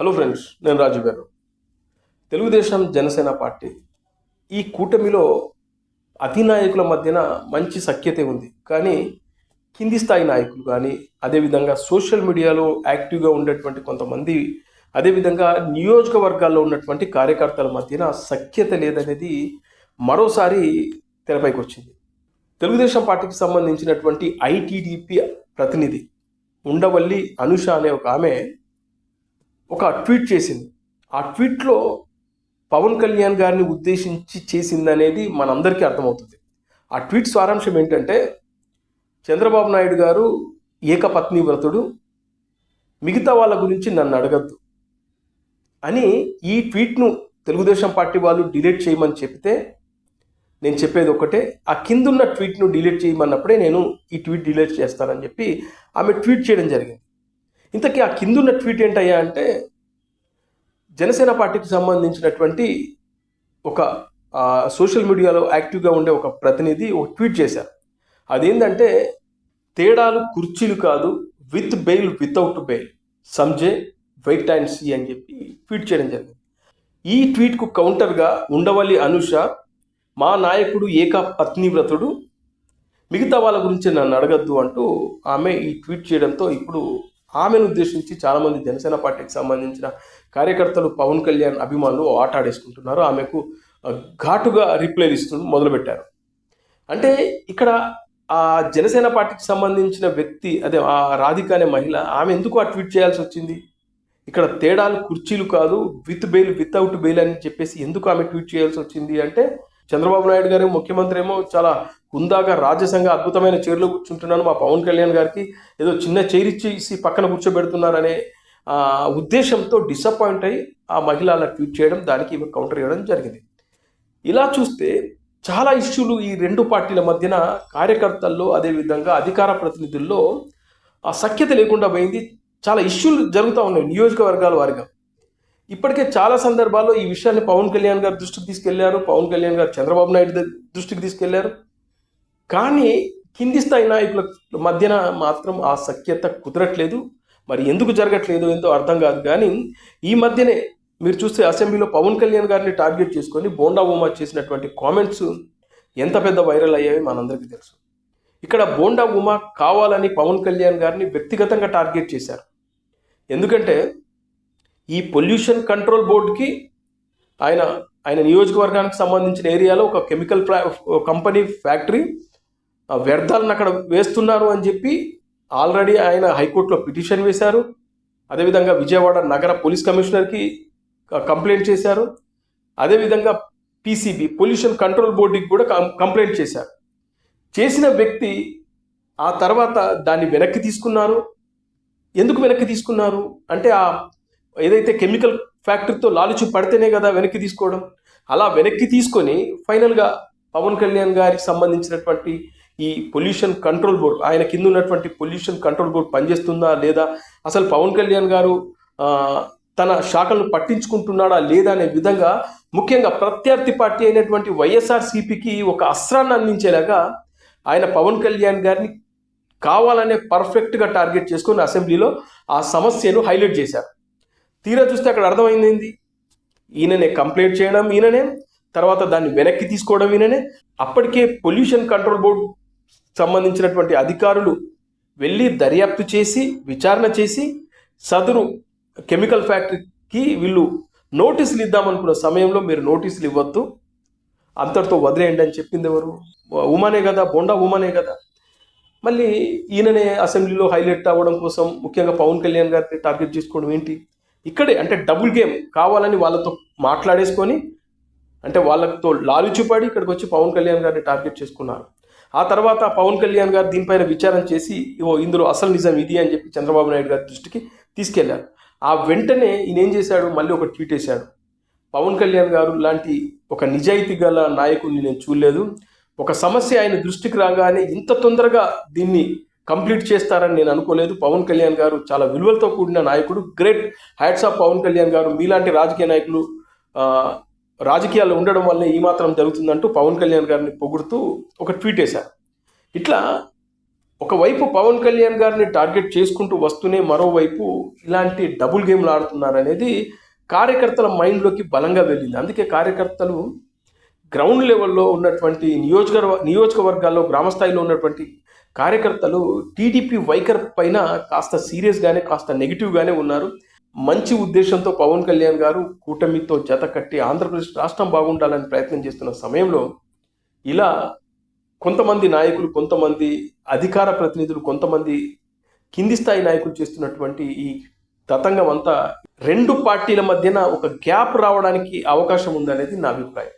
Hello friends నేను రాజు గారు. Telugu Desam Janasena party ఈ కూటమిలో అధినాయకుల మధ్యన మంచి సఖ్యత ఉంది. కానీ కింది స్థాయి నాయకులు కానీ అదేవిధంగా సోషల్ మీడియాలో యాక్టివ్గా ఉండేటువంటి కొంతమంది అదేవిధంగా నియోజకవర్గాల్లో ఉన్నటువంటి కార్యకర్తల మధ్యన సఖ్యత లేదనేది మరోసారి తెరపైకి వచ్చింది. తెలుగుదేశం పార్టీకి సంబంధించినటువంటి ఐటీడీపీ ప్రతినిధి ఉండవల్లి అనుష అనే ఒక ఆమె ఒక ట్వీట్ చేసింది. ఆ ట్వీట్లో పవన్ కళ్యాణ్ గారిని ఉద్దేశించి చేసింది అనేది మనందరికీ అర్థమవుతుంది. ఆ ట్వీట్ సారాంశం ఏంటంటే చంద్రబాబు నాయుడు గారు ఏకపత్ని వ్రతుడు మిగతా వాళ్ళ గురించి నన్ను అడగద్దు అని ఈ ట్వీట్ను తెలుగుదేశం పార్టీ వాళ్ళు డిలీట్ చేయమని చెప్తే నేను చెప్పేది ఒకటే ఆ కిందున్న ట్వీట్ను డిలీట్ చేయమన్నప్పుడే నేను ఈ ట్వీట్ డిలీట్ చేస్తానని చెప్పి ఆమె ట్వీట్ చేయడం జరిగింది. ఇంతకీ ఆ కిందున్న ట్వీట్ ఏంటయ్యా అంటే జనసేన పార్టీకి సంబంధించినటువంటి ఒక సోషల్ మీడియాలో యాక్టివ్గా ఉండే ఒక ప్రతినిధి ఒక ట్వీట్ చేశారు. అదేంటంటే తేడాలు కుర్చీలు కాదు విత్ బెయిల్ వితౌట్ బెయిల్. సంజే వెయిట్ అండ్ సీ అని చెప్పి ట్వీట్ చేయడం జరిగింది. ఈ ట్వీట్కు కౌంటర్గా ఉండవల్లి అనుష మా నాయకుడు ఏక పత్నివ్రతుడు మిగతా వాళ్ళ గురించి నన్ను అడగద్దు అంటూ ఆమె ఈ ట్వీట్ చేయడంతో ఇప్పుడు ఆమెను ఉద్దేశించి చాలామంది జనసేన పార్టీకి సంబంధించిన కార్యకర్తలు పవన్ కళ్యాణ్ అభిమానులు ఆటాడేసుకుంటున్నారు ఆమెకు ఘాటుగా రిప్లైలు ఇస్తూ మొదలుపెట్టారు. అంటే ఇక్కడ ఆ జనసేన పార్టీకి సంబంధించిన వ్యక్తి అదే ఆ రాధిక అనే మహిళ ఆమె ఎందుకు ఆ ట్వీట్ చేయాల్సి వచ్చింది? ఇక్కడ తేడాలు కుర్చీలు కాదు విత్ బెయిల్ వితౌట్ బెయిల్ అని చెప్పేసి ఎందుకు ఆమె ట్వీట్ చేయాల్సి వచ్చింది అంటే చంద్రబాబు నాయుడు గారు ముఖ్యమంత్రి ఏమో చాలా హుందాగా రాజ్యసంఘ అద్భుతమైన చైర్లో కూర్చుంటున్నాను మా పవన్ కళ్యాణ్ గారికి. ఏదో చిన్న చైర్ ఇచ్చేసి పక్కన కూర్చోబెడుతున్నారనే ఉద్దేశంతో డిసప్పాయింట్ అయ్యి ఆ మహిళ అలా ట్వీట్ చేయడం దానికి ఈమె కౌంటర్ ఇవ్వడం జరిగింది. ఇలా చూస్తే చాలా ఇష్యూలు ఈ రెండు పార్టీల మధ్యన కార్యకర్తల్లో అదేవిధంగా అధికార ప్రతినిధుల్లో ఆ సఖ్యత లేకుండా పోయింది. చాలా ఇష్యూలు జరుగుతూ ఉన్నాయి నియోజకవర్గాల వారిగా. ఇప్పటికే చాలా సందర్భాల్లో ఈ విషయాన్ని పవన్ కళ్యాణ్ గారి దృష్టికి తీసుకెళ్ళారు పవన్ కళ్యాణ్ గారు చంద్రబాబు నాయుడు దృష్టికి తీసుకెళ్ళారు. కానీ కింది స్థాయి నాయకుల మధ్యన మాత్రం ఆ సఖ్యత కుదరట్లేదు. మరి ఎందుకు జరగట్లేదు ఏందో అర్థం కాదు. కానీ ఈ మధ్యనే మీరు చూస్తే అసెంబ్లీలో పవన్ కళ్యాణ్ గారిని టార్గెట్ చేసుకొని బోండా ఉమా చేసినటువంటి కామెంట్స్ ఎంత పెద్ద వైరల్ అయ్యాయి మనందరికీ తెలుసు. ఇక్కడ బోండా ఉమా కావాలని పవన్ కళ్యాణ్ గారిని వ్యక్తిగతంగా టార్గెట్ చేశారు. ఎందుకంటే ఈ పొల్యూషన్ కంట్రోల్ బోర్డుకి ఆయన ఆయన నియోజకవర్గానికి సంబంధించిన ఏరియాలో ఒక కెమికల్ ఫ్లా- కంపెనీ ఫ్యాక్టరీ వ్యర్థాలను అక్కడ వేస్తున్నారు అని చెప్పి ఆల్రెడీ ఆయన హైకోర్టులో పిటిషన్ వేశారు. అదేవిధంగా విజయవాడ నగర పోలీస్ కమిషనర్కి కంప్లైంట్ చేశారు. అదేవిధంగా పీసీబీ పొల్యూషన్ కంట్రోల్ బోర్డుకి కూడా కం- కంప్లైంట్ చేశారు. చేసిన వ్యక్తి ఆ తర్వాత దాన్ని వెనక్కి తీసుకున్నారు. ఎందుకు వెనక్కి తీసుకున్నారు? అంటే ఆ ఏదైతే కెమికల్ ఫ్యాక్టరీతో లాలుచి పడితేనే కదా వెనక్కి తీసుకోవడం? అలా వెనక్కి తీసుకొని ఫైనల్గా పవన్ కళ్యాణ్ గారికి సంబంధించినటువంటి ఈ పొల్యూషన్ కంట్రోల్ బోర్డ్ ఆయన కింద ఉన్నటువంటి పొల్యూషన్ కంట్రోల్ బోర్డ్ పనిచేస్తుందా లేదా? అసలు పవన్ కళ్యాణ్ గారు తన శాఖలను పట్టించుకుంటున్నాడా లేదా అనే విధంగా ముఖ్యంగా ప్రత్యర్థి పార్టీ అయినటువంటి వైఎస్ఆర్ సిపికి ఒక అస్త్రాన్ని అందించేలాగా ఆయన పవన్ కళ్యాణ్ గారిని కావాలనే పర్ఫెక్ట్గా టార్గెట్ చేసుకొని అసెంబ్లీలో ఆ సమస్యను హైలైట్ చేశారు. తీరా చూస్తే అక్కడ అర్థమైంది ఏంది? ఈయననే కంప్లైంట్ చేయడం ఈయననే తర్వాత దాన్ని వెనక్కి తీసుకోవడం ఈయననే. అప్పటికే పొల్యూషన్ కంట్రోల్ బోర్డు సంబంధించినటువంటి అధికారులు వెళ్ళి దర్యాప్తు చేసి విచారణ చేసి సదరు కెమికల్ ఫ్యాక్టరీకి వీళ్ళు నోటీసులు ఇద్దామనుకున్న సమయంలో మీరు నోటీసులు ఇవ్వద్దు. అంతటితో వదిలేయండి అని చెప్పింది ఎవరు? ఉమానే కదా బొండా ఉమానే కదా. మళ్ళీ ఈయననే అసెంబ్లీలో హైలైట్ అవ్వడం కోసం ముఖ్యంగా పవన్ కళ్యాణ్ గారిని టార్గెట్ చేసుకోవడం ఏంటి? ఇక్కడే అంటే డబుల్ గేమ్ కావాలని వాళ్ళతో మాట్లాడేసుకొని అంటే వాళ్ళతో లాలుచిపడి ఇక్కడికి వచ్చి పవన్ కళ్యాణ్ గారిని టార్గెట్ చేసుకున్నారు. ఆ తర్వాత పవన్ కళ్యాణ్ గారు దీనిపైన విచారణ చేసి ఓ ఇందులో అసలు నిజం ఇది అని చెప్పి చంద్రబాబు నాయుడు గారి దృష్టికి తీసుకెళ్ళారు. ఆ వెంటనే ఈయన ఏం చేశాడు? మళ్ళీ ఒక ట్వీట్ వేశాడు. పవన్ కళ్యాణ్ గారు లాంటి ఒక నిజాయితీ గల నాయకుడిని నేను చూడలేదు. ఒక సమస్య ఆయన దృష్టికి రాగానే ఇంత తొందరగా దీన్ని కంప్లీట్ చేస్తారని నేను అనుకోలేదు. పవన్ కళ్యాణ్ గారు చాలా విలువలతో కూడిన నాయకుడు. Great hats off Pawan Kalyan garu. మీలాంటి రాజకీయ నాయకులు రాజకీయాలు రాజకీయాల్లో ఉండడం వల్లే ఈ మాత్రం జరుగుతుందంటూ పవన్ కళ్యాణ్ గారిని పొగుడుతూ ఒక ట్వీట్ వేశారు. ఇట్లా ఒకవైపు పవన్ కళ్యాణ్ గారిని టార్గెట్ చేసుకుంటూ వస్తూనే మరోవైపు ఇలాంటి డబుల్ గేమ్లు ఆడుతున్నారనేది కార్యకర్తల మైండ్లోకి బలంగా వెళ్ళింది. అందుకే కార్యకర్తలు గ్రౌండ్ లెవెల్లో ఉన్నటువంటి నియోజక నియోజకవర్గాల్లో గ్రామ స్థాయిలో ఉన్నటువంటి కార్యకర్తలు టీడీపీ వైఖరి పైన కాస్త సీరియస్గానే కాస్త నెగిటివ్గానే ఉన్నారు. మంచి ఉద్దేశంతో పవన్ కళ్యాణ్ గారు కూటమితో జత కట్టి ఆంధ్రప్రదేశ్ రాష్ట్రం బాగుండాలని ప్రయత్నం చేస్తున్న సమయంలో ఇలా కొంతమంది నాయకులు కొంతమంది అధికార ప్రతినిధులు కొంతమంది కింది స్థాయి నాయకులు చేస్తున్నటువంటి ఈ తతంగం అంతా రెండు పార్టీల మధ్యన ఒక గ్యాప్ రావడానికి అవకాశం ఉందనేది నా అభిప్రాయం.